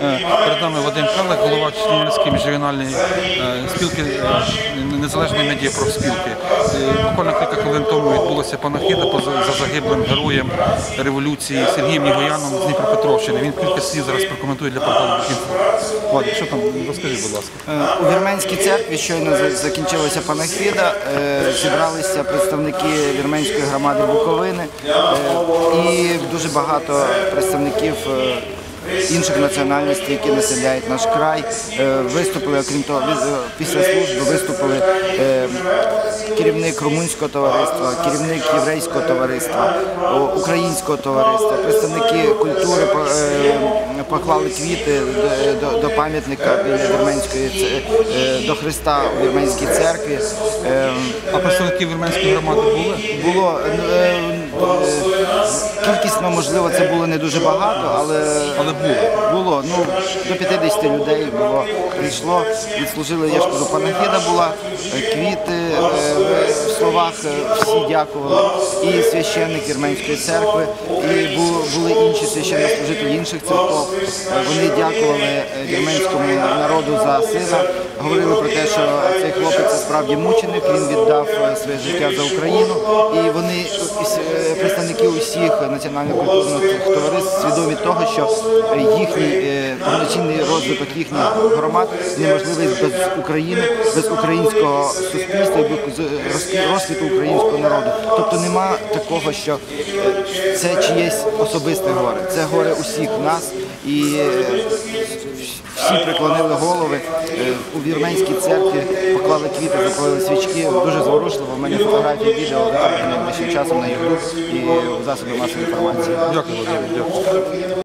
Перед нами Вадим Пелик, голова Чернівецької міжрегіональної е, спілки е, незалежної медіапрофспілки. Е, Буквально кілька хвилин тому відбулася панахида за загиблим героєм революції Сергієм Нігояном з Дніпропетровщини. Він кілька слів зараз прокоментує для порталу. Вадик, що там? Розкажи, будь ласка. У Вірменській церкві щойно закінчилася панахида. е, Зібралися представники вірменської громади Буковини і дуже багато представників. Інших національностей, які населяють наш край, Е, виступили, окрім того, е, після служби виступили е, керівник румунського товариства, керівник єврейського товариства, українського товариства, представники культури поклали квіти до, пам'ятника біля вірменської до Христа у вірменській церкві. Е, А представники вірменської громади були? Було е, можливо, це було не дуже багато, але Але було. було ну до 50 людей було прийшло, відслужили. Я ж кажу, панахида була, е, квіти е, в словах е, всі дякували. І священник Вірменської церкви, і бу- були інші священнослужителі інших церков. Вони дякували вірменському народу за сина. Говорили про те, що цей хлопець справді мученик. Він віддав е, своє життя за Україну, і вони е, представники усіх національно-культурних товариств свідомі того, що їхній е, повноцінний розвиток їхніх громад неможливий без України, без українського суспільства, без роз- розквіту українського народу. Тобто нема такого, що це чиєсь особисте горе. Це горе усіх нас і. всі преклонили голови У вірменській церкві, поклали квіти, запалили свічки. Дуже зворушливо. У мене фотографії, відео викладені найближчим часом на YouTube і засоби масової інформації. Дякую, Володимир. Дякую.